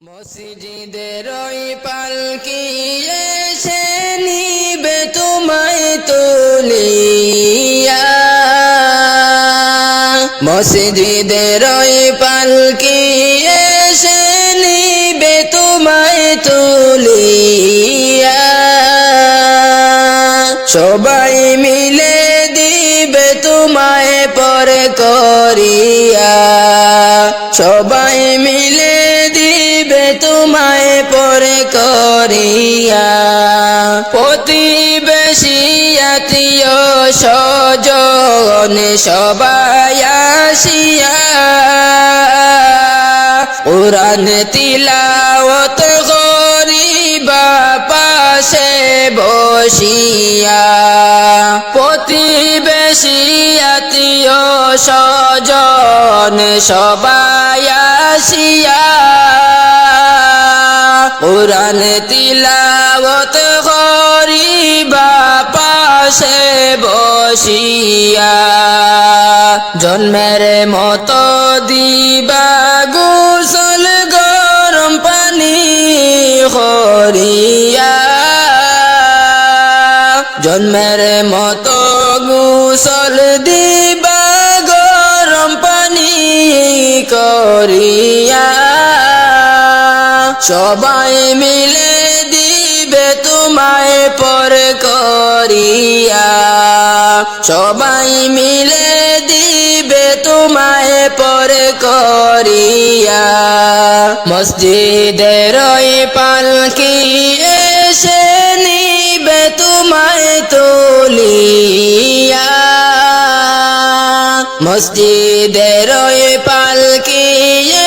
মসজিদের ওই পালকি এসে নিবে তোমায় তুলিয়া। মসজিদের ওই পালকি নিবে তোমায় তুলিয়া। সবাই মিলে দিবে তোমায় পর করিয়া। সবাই মিলে তোমায় পরে করিয়া। প্রতিবেশী আত্মীয় স্বজন সবাই আসিয়া। উড়ান তিলাওত বসিয়া প্রতিবেশী আত্মীয় স্বজন সবাই আসিয়া পুরাণ তিলাওত গরিবা পাশে বসিয়া, জন্মের মতো দিবা গোসল গরম পানি হরিয়া জন্মের মতো গোসল দিবা, গরম পানি করিয়া। সবাই মিলে দিবে তোমায় পর করিয়া। সবাই মিলে দিবে তোমায় পর করিয়া। মসজিদের পালকি এসে নিবে তোমায় তুলিয়া। মসজিদের পালকি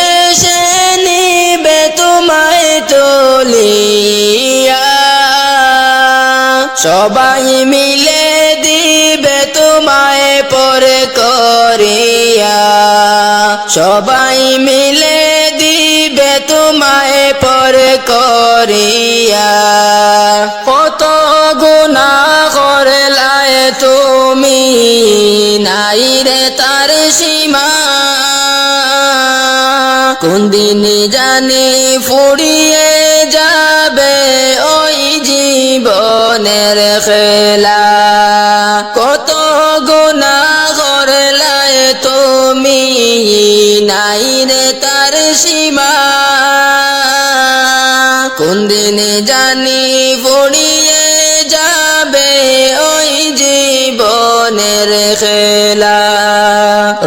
এসে নিবে তোমায় তুলিয়া। সবাই মিলে দিবে তোমায় পর করিয়া। সবাই মিলে করিয়া, কত গুণা করলায় তুমি নাই রে তার সীমা। কোন দিন জানি ফুরিয়ে যাবে ওই জীবনের খেলা। কত গুণা করলায় তুমি নাই রে তার সীমা। কোন দিন জানি ফুরিয়ে যাবে ওই জীবনের খেলা।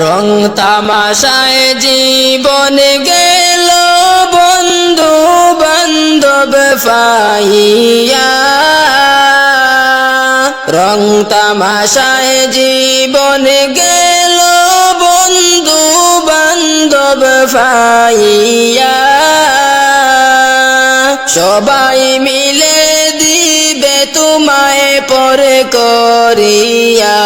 রং তামাশায় জীবন গেল বন্ধু বান্ধব ফাইয়া রং তামাশায় জীবন গেল বন্ধু বান্ধব ফাইয়া সবাই মিলে দিবে তোমায় পর করিয়া।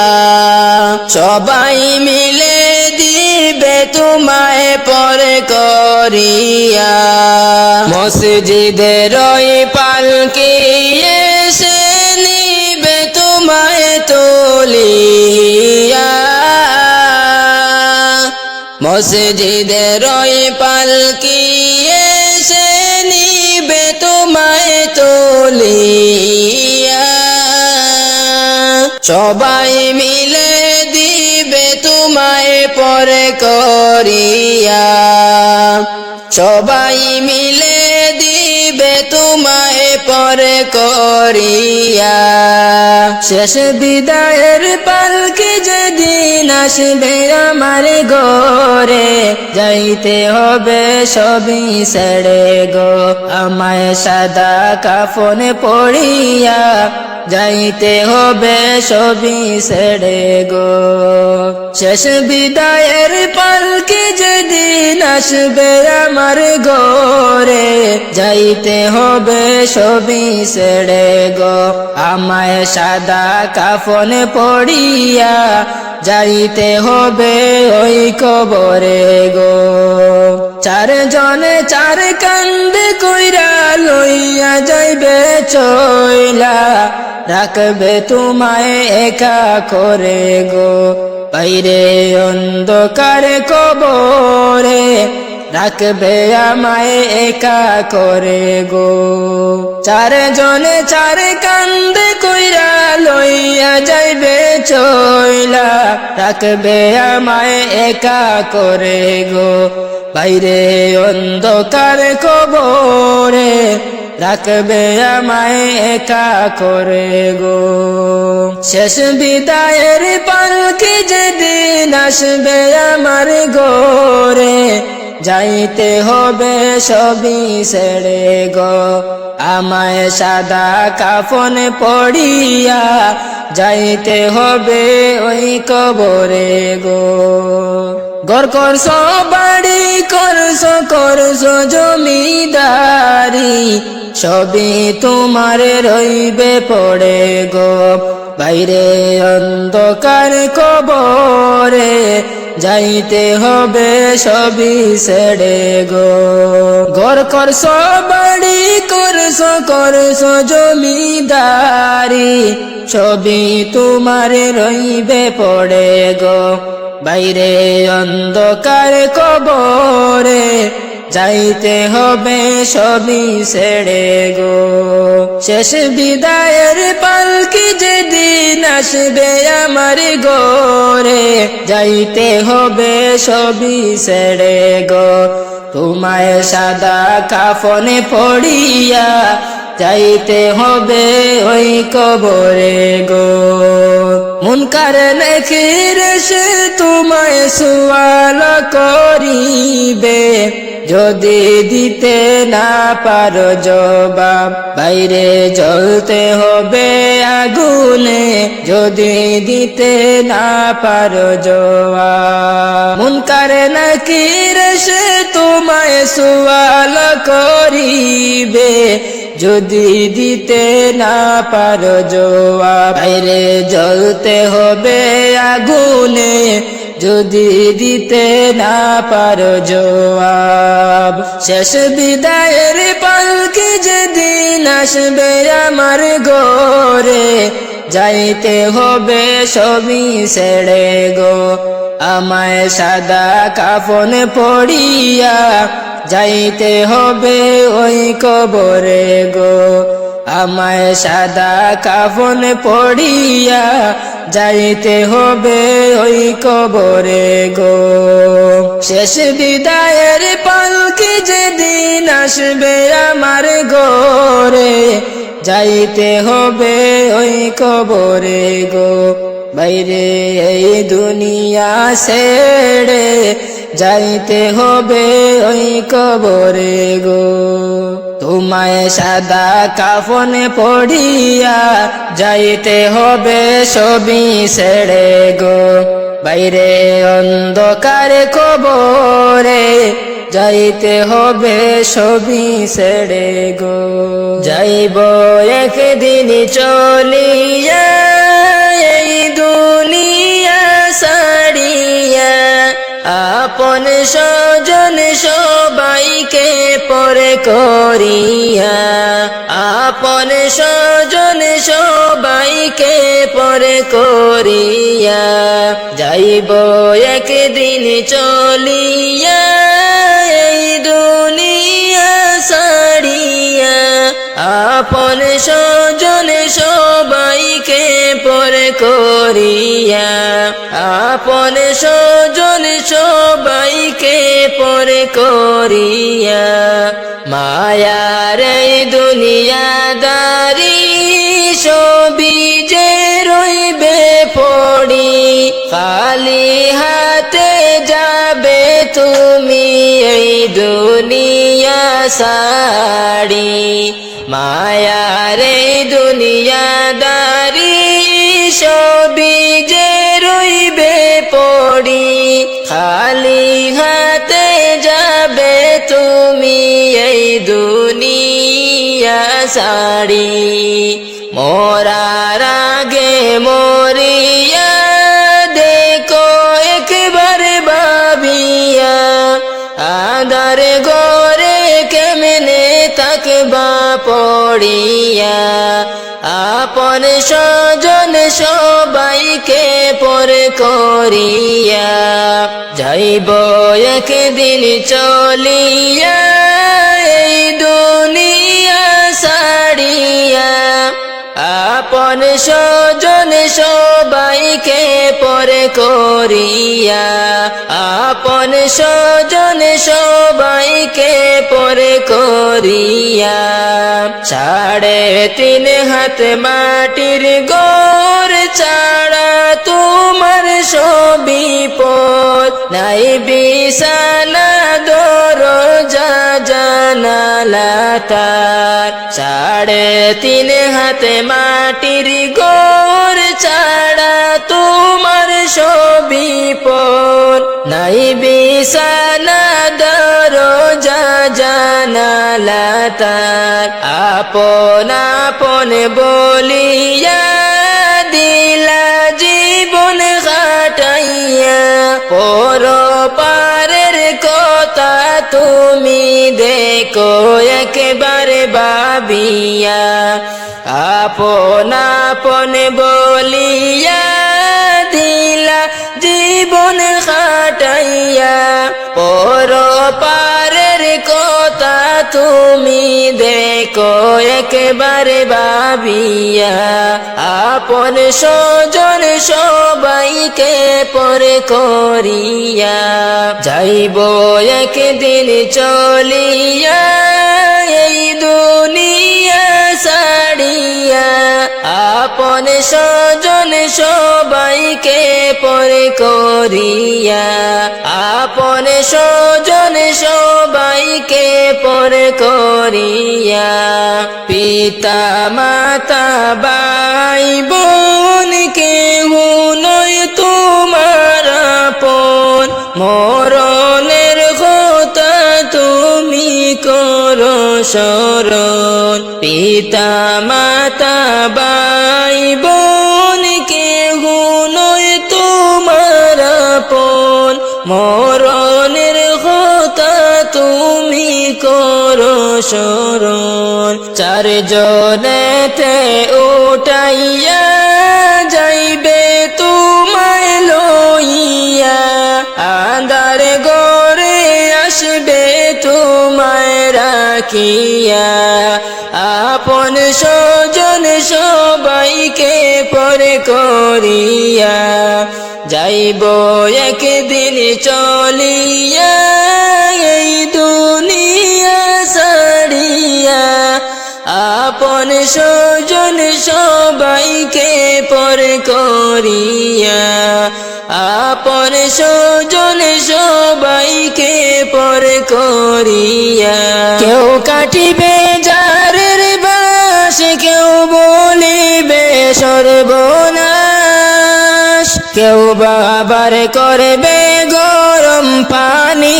সবাই মিলে দিবে তোমায় পর করিয়া। মসজিদের ওই পালকি এসে নিবে তোমায় তুলিয়া। মসজিদের ওই পালকি নিবে তোমায় তোলিয়া। সবাই মিলে দিবে তোমায় পরে করিয়া। সবাই মিলে দিবে তোমায় পর করিয়া। শেষ বিদায়ের পালকি যেদিন আসবে আমার গোরে যাইতে হবে সবই ছেড়ে গো। আমায় সাদা কাফন পড়িয়া যাইতে হবে সবই ছেড়ে গো। শেষ বিদায়ের পালকি যেদিন আসবে আমার গোরে যাইতে হবে সবই ছেড়ে গো। আমায় সাদা কাফন পড়িয়া যাইতে হবে ওই কবরে গো। চার জনে চার কান্দে কইরা লইয়া যাইবে চইলা, রাখবে তোমায় একা করে গো। বাইরে অন্ধকার কবরে রাখবে আমায় একা করে গো। চারজনে চার কান্দে কইরা লইয়া যাইবে চইলা রাখবে আমায় একা করে গো। বাইরে অন্ধকার কবরে রাখবে আমায় একা করে গো। শেষ বিদায়ের পালকি যেদিন আসবে আমার গোরে যাইতে হবে সবই ছেড়ে গো। আমায় সাদা কাফন পড়িয়া যাইতে হবে ওই কবরে গো। গর করস বাড়ি করস করস জমিদারি, সবই তোমার রইবে পড়ে গো। বাইরে অন্ধকার কবরে যাইতে হবে সবই সেড়ে গো। ঘর করছ বাড়ি করছ করছ জমিদারি ছবি তোমার রইবে পড়ে গো। বাইরে অন্ধকার কবরে যাইতে হবে সবই ছেড়ে গো। শেষ বিদায়ের পালকি যেদিন আসবে আমার গোরে, যাইতে হবে সবই ছেড়ে গো। তোমায় সাদা কাফনে পড়িয়া যাইতে হবে ওই কবরে গো। মুনকার নেখির সে তোমায় সুয়াল করিবে? যদি দিতে না পারো জবাব, বাইরে জ্বলতে হবে আগুনে। যদি দিতে না পারো জবাব মুনকার নাকির সে তোমায় সুয়াল করিবে যদি দিতে না পারো জবাব, বাইরে জ্বলতে হবে আগুনে। যদি দিতে না পারো জবাব, শেষ বিদায়ের পালকি যেদিন আসবে আমার গোরে যাইতে হবে সবই ছেড়ে গো। আমায় সাদা কাফন পড়িয়া যাইতে হবে ওই কবরে গো। আমায় সাদা কাফন পড়িয়া যাইতে হবে ওই কবরে গো। শেষ বিদায়ের পালকি যেদিন আসবে আমার গোরে যাইতে হবে ওই কবরে গো। বাইরে এই দুনিয়া ছেড়ে যাইতে হবে ওই কবরে গো। তোমায় সাদা কাফনে পড়িয়া যাইতে হবে সবই ছেড়ে গো। বাইরে অন্ধকার কবরে যাইতে হবে সবই ছেড়ে গো। যাইব একদিন চলিয়া দুনিয়া সারিয়া, আপন স্বজন সবাইকে পরে করিয়া, আপন স্বজন সবাইকে পরে করিয়া, যাইব একদিন চলিয়া দুনিয়া সারিয়া, আপন স্বজন করিয়া, আপন স্বজন সবাইকে পরে করিয়া, মায়ার এই দুনিয়াদারি সবই যে রইবে পড়ি, খালি হাতে যাবে তুমি এই দুনিয়া সাড়ি মায়ার এই দুনিয়াদারি সবই যে রইবে পড়ি, খালি হাতে যাবে তুমি এই দুনিয়া সাড়ি মোরার আগে মরিয়া, দেখো একবার ভাবিয়া আদার গরে কেমনে তাকবা পড়িয়া। আপন স্বজন সবাইকে পরে করিয়া যাইব একদিন চলিয়া, এই দুনিয়া সারিয়া আপন স্বজন সবাইকে পরে করিয়া, আপন স্বজন সবাইকে পরে করিয়া। সাড়ে তিন হাত মাটির গোর ছাড়া তোমার সবই পথ। নাই বিছানা, দরজা, জানালা, তার। সাড়ে তিন হাতে মাটির গোর ছাড়া তোমার সবই পর নাই বিছানা, দরজা, জানালা, তার। আপন আপন বলিয়া দেখো একবারে বাবিয়া আপন আপন বলিয়া দিলা জীবন খাটাইয়া পর পারের কথা তুমি দেখো একবারে বাবিয়া আপন স্বজন সবাইকে পরে করিয়া, যাইব একদিন চলিয়া, এই দুনিয়া সাড়িয়া আপন স্বজন সবাইকে পরে করিয়া, আপন স্বজন সবাইকে পরে করিয়া পিতা মাতা বাই শরণ চারজনেতে উঠাইয়া যাইবে তোমায় লইয়া। আন্দার গরে আসবে তোমায় রাখিয়া। আপন স্বজন সবাইকে পরে করিয়া। যাইব একদিন চলিয়া আপন স্বজন সবাইকে পর করিয়া, আপন স্বজন সবাইকে পর করিয়া। কেউ কাটিবে যারের বাস, কেউ বলিবে সর্বনাশ। কেউ বাবার করবে গরম পানি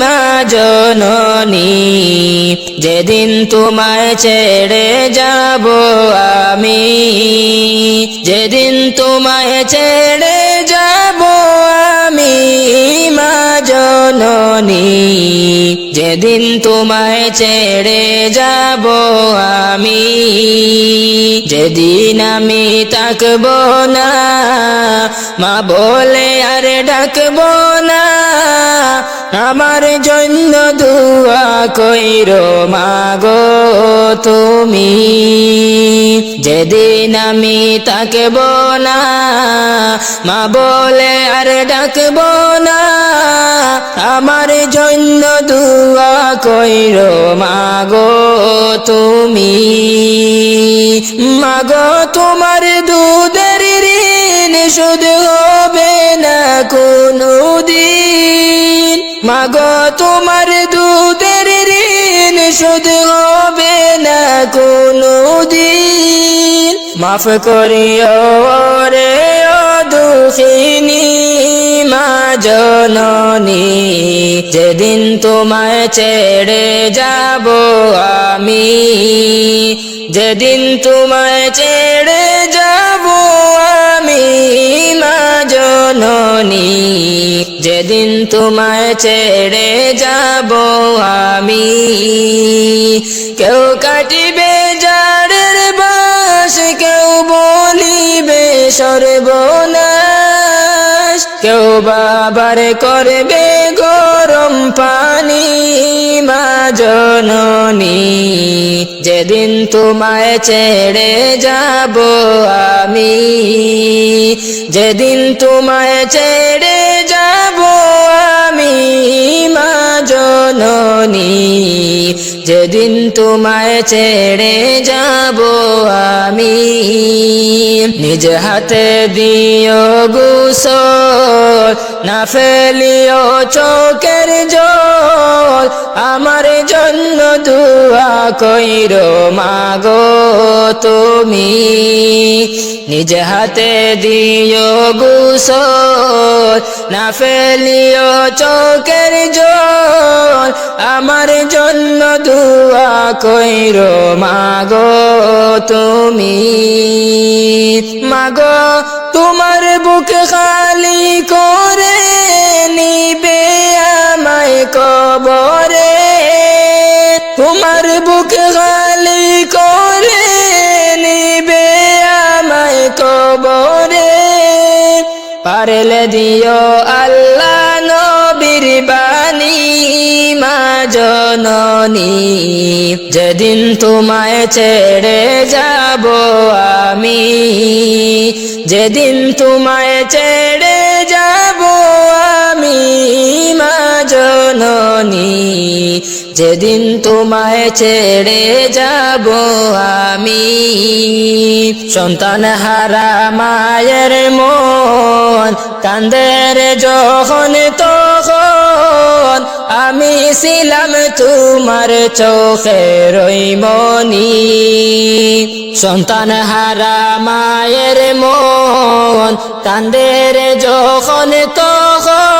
মা জননী, যেদিন তোমায় ছেড়ে যাব আমি, যেদিন তোমায় ছেড়ে যাব আমি, মা জননী, যেদিন তোমায় ছেড়ে যাব আমি, যেদিন আমি তাকব না, মা বলে আর ডাকব না আমার জন্য দুয়া কইর, মাগো তুমি। যেদিন আমি তাকব না, মা বলে আর ডাকব না। আমার জন্য দুয়া কইর, মাগো তুমি। মাগো তোমার দুধের ঋণ শুধু মাগো তোমার দুধের ঋণ শুধু হবে না কোনো দিন মাফ করিও রে ও দুঃখিনী, মা জননী, যেদিন তোমায় ছেড়ে যাব আমি, যেদিন তোমায় ছেড়ে যাব আমি। জননী যেদিন তোমায় ছেড়ে যাব আমি। কেউ কাটিবে যারের বাস কেউ বলিবে সর্বনাশ। কেউ বাবার করবে গরম পানি। মা জননী, যেদিন তোমায় ছেড়ে যাব আমি, যেদিন তোমায় ছেড়ে যাব আমি মা যেদিন তোমায় ছেড়ে যাব আমি। নিজ হাতে দিও গুসল না ফেলিও চোখের জল, আমার জন্য দুয়া কইর, মাগো তুমি। নিজ হাতে দিও গুসল, না ফেলিও চোখের জল, আমার জন্য দুয়া কইর, মাগো তুমি। মাগো, তোমার বুক খালি করে। পারলে দিও আল্লাহ নবীর বাণী, মা জননী। যেদিন তোমায় ছেড়ে যাব আমি, যেদিন তোমায় ছেড়ে জননী, যেদিন তোমায় ছেড়ে যাব আমি। সন্তান হারা মায়ের মন কান্দের যখন তখন। আমি ছিলাম তোমার চোখের মনি সন্তান হারা মায়ের মন কান্দের যখন তখন।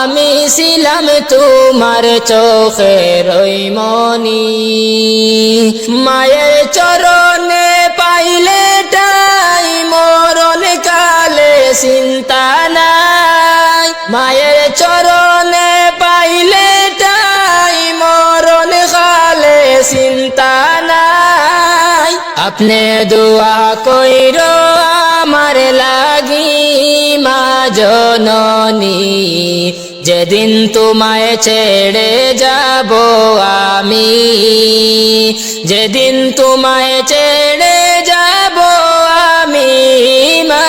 আমি ছিলাম তোমার চোখের মনি মায়ের চরণে পাইলে টাই মরণ কালে চিন্তা নাই। মায়ের চরণে পাইলে টাই মরণ কালে চিন্তা নাই। আপনি দোয়া কইর আমার লাগি মা জননী। যেদিন তোমায় ছেড়ে যাব আমি, যেদিন তোমায় ছেড়ে যাব আমি, মা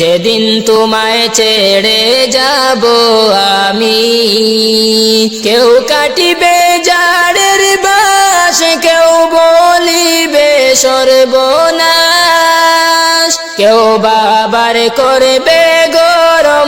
যেদিন তোমায় ছেড়ে যাব আমি। কেউ কাটিবে জাড়ের বাস, কেউ বলিবে সর্বনাশ, কেউ বাবার করবে গরম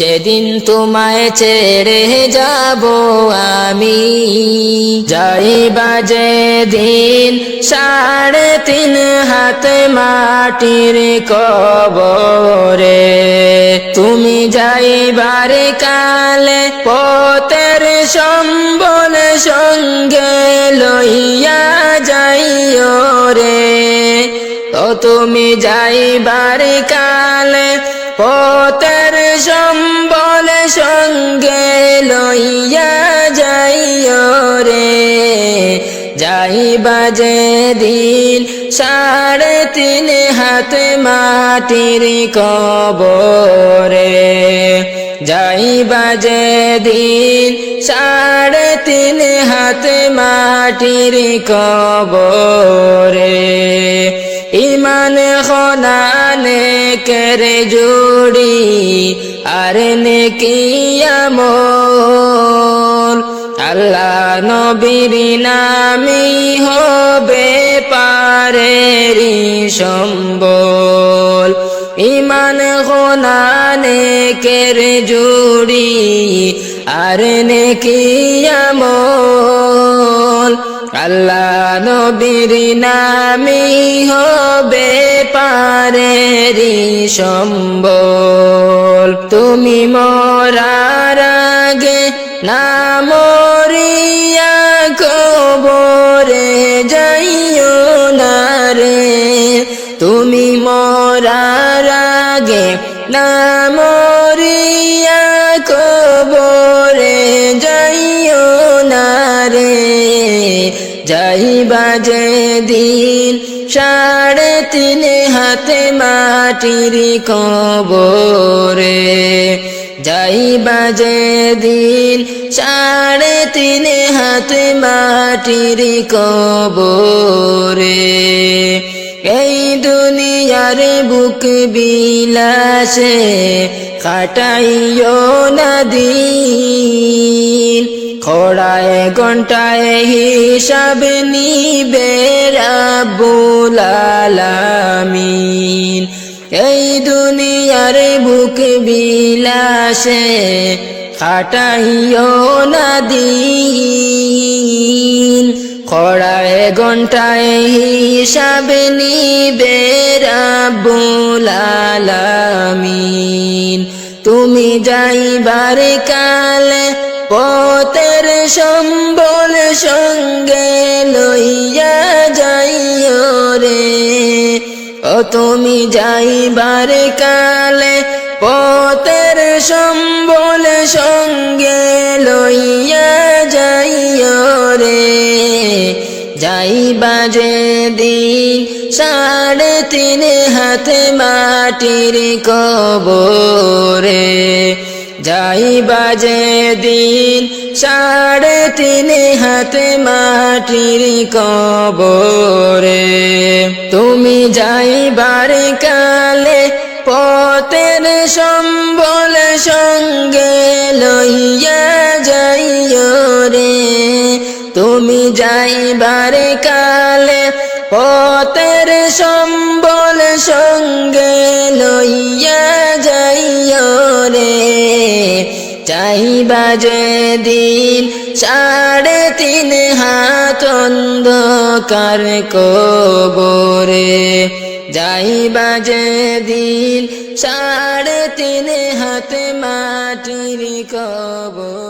যেদিন তোমায় ছেড়ে যাব আমি যাই বাজে দিন সাড়ে তিন হাত মাটির কবরে। তুমি যাইবারে কালে পতের সম্বল সঙ্গে লইয়া যাইও রে। তো তুমি যাইবার কালে পতের সম্বল সঙ্গে লইয়া যাইও রে। যাই বাজে দিল, সাড়ে তিন হাত মাটির কবরে। যাই বাজে দিন সাড়ে তিন হাত মাটির কবরে। ইমান খনানে কেরে জুড়ি আর নেকিয়ামল আল্লাহ নবীর নামি হবে পারেরি সম্বল। ইমান খনানে কেরে জুড়ি, আর নেকিয়ামল আল্লাহ নবীর নামি হবে পারেরি সম্বল। তুমি মরার আগে না মরিয়া কবরে যাইও না রে। তুমি মরার আগে না মরিয়া কবরে যাইও না রে। যাইবা যে দিন সাড়ে তিন হাতে মাটির কবরে। যাইবা যে দিন সাড়ে তিন হাতে মাটির কবরে। এই দুনিয়ার বুক বিলাসে কাটাইও না খোড়ায় ঘন্টায় হিসাব নিবে আলামিন। এই দুনিয়ার বুক বিলাসে খাটাইও না দিন। খড়ায় ঘন্টায় হিসাব নিবে রাব্বুল আলামিন। তুমি যাইবার কালে পতের সম্বল সঙ্গে লইয়া যাইও রে। ও তুমি যাইবার কালে পতের সম্বল সঙ্গে লইয়া যাইও রে। যাইবা যে দিন সাড়ে তিন হাতে মাটির কবরে। যাইবা যে দিন সাড়ে তিন হাতে মাটির কবরে। তুমি যাইবার কালে পতের সম্বল সঙ্গে লইয়া যাইও রে। তুমি যাইবার কালে পতের সম্বল সঙ্গে লইয়া যাইও রে। চাইবা যে দিন সাড়ে তিন হাত অন্ধকার কবরে যাইবা বাজে দিল সাড়ে তিন হাতে মাটির কবর।